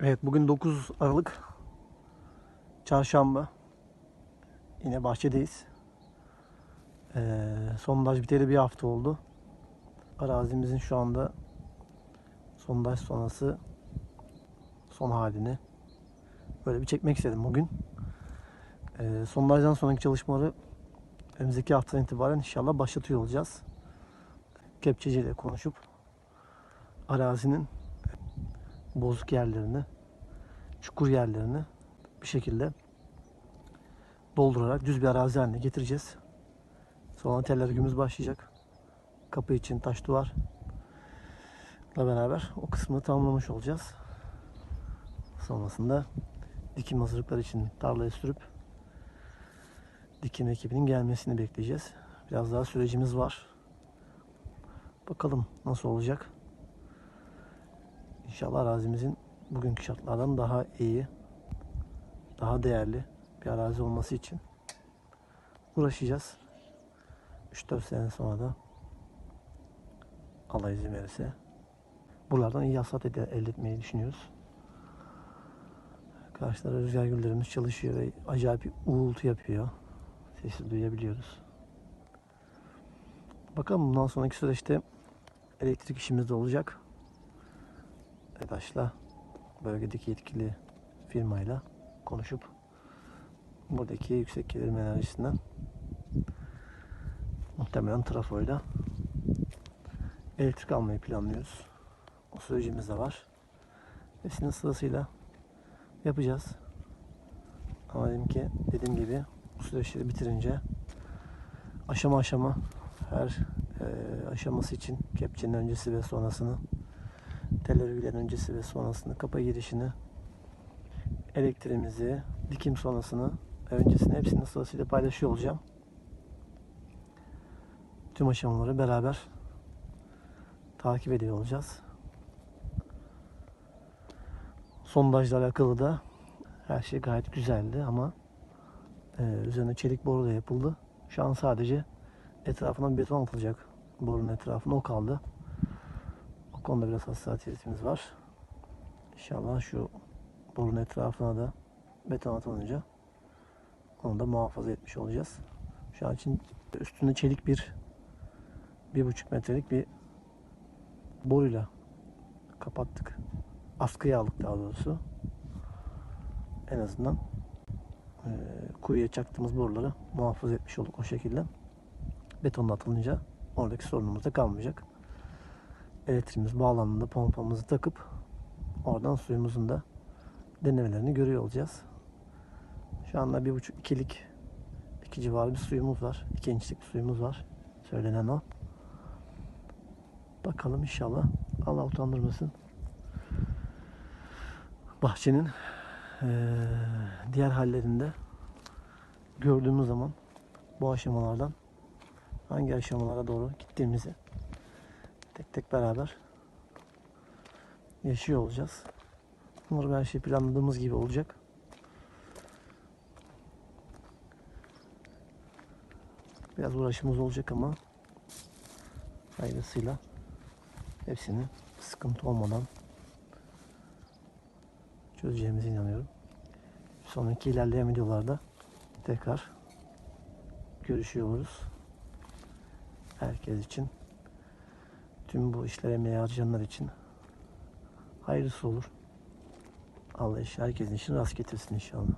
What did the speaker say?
Evet bugün 9 Aralık Çarşamba. Yine bahçedeyiz. Ee, sondaj biteli bir hafta oldu. Arazimizin şu anda sondaj sonrası son halini böyle bir çekmek istedim bugün. Ee, sondajdan sonraki çalışmaları önümüzdeki haftadan itibaren inşallah başlatıyor olacağız. Kepçeciyle konuşup arazinin bozuk yerlerini, çukur yerlerini bir şekilde doldurarak düz bir arazi haline getireceğiz. Sonra tel örgümüz başlayacak. Kapı için taş duvarla beraber o kısmını tamamlamış olacağız. Sonrasında dikim hazırlıkları için tarlaya sürüp dikim ekibinin gelmesini bekleyeceğiz. Biraz daha sürecimiz var. Bakalım nasıl olacak. İnşallah arazimizin bugünkü şartlardan daha iyi, daha değerli bir arazi olması için uğraşacağız. 3-4 sene sonra da Allah izin verirse buralardan iyi hasat elde etmeyi düşünüyoruz. Karşıda rüzgar güllerimiz çalışıyor ve acayip bir uğultu yapıyor. Sesi duyabiliyoruz. Bakalım bundan sonraki süreçte elektrik işimiz de olacak. Arkadaşla bölgedeki yetkili firmayla konuşup buradaki yüksek gerilim enerjisinden muhtemelen trafoyla elektrik almayı planlıyoruz. O sürecimiz de var. Hepsinin sırasıyla yapacağız. Ama dedim ki dediğim gibi bu süreçleri bitirince aşama aşama her e, aşaması için kepçenin öncesi ve sonrasını tel örgülerin öncesi ve sonrasını kapa girişini elektriğimizi dikim sonrasını öncesini hepsini sırasıyla paylaşıyor olacağım. Tüm aşamaları beraber takip ediyor olacağız. Sondajla alakalı da her şey gayet güzeldi ama e, üzerine çelik boru da yapıldı. Şu an sadece etrafına beton atılacak. Borunun etrafına o kaldı. Konuda biraz hassasiyetimiz var. İnşallah şu borunun etrafına da beton atılınca onu da muhafaza etmiş olacağız. Şu an için üstünde çelik bir bir buçuk metrelik bir boruyla kapattık. Askıya aldık daha doğrusu. En azından eee kuyuya çaktığımız boruları muhafaza etmiş olduk o şekilde. Betonla atılınca oradaki sorunumuz da kalmayacak. Elektriğimiz bağlandığında pompamızı takıp oradan suyumuzun da denemelerini görüyor olacağız. Şu anda bir buçuk ikilik iki civarı bir suyumuz var. İki inçlik bir suyumuz var. Söylenen o. Bakalım inşallah. Allah utandırmasın. Bahçenin eee, diğer hallerinde gördüğümüz zaman bu aşamalardan hangi aşamalara doğru gittiğimizi tek tek beraber yaşıyor olacağız. Umarım her şey planladığımız gibi olacak. Biraz uğraşımız olacak ama hayırlısıyla hepsini sıkıntı olmadan çözeceğimize inanıyorum. Sonraki ilerleyen videolarda tekrar görüşüyoruz. Herkes için tüm bu işlere emeği harcayanlar için hayırlısı olur. Allah iş herkesin işini rast getirsin inşallah.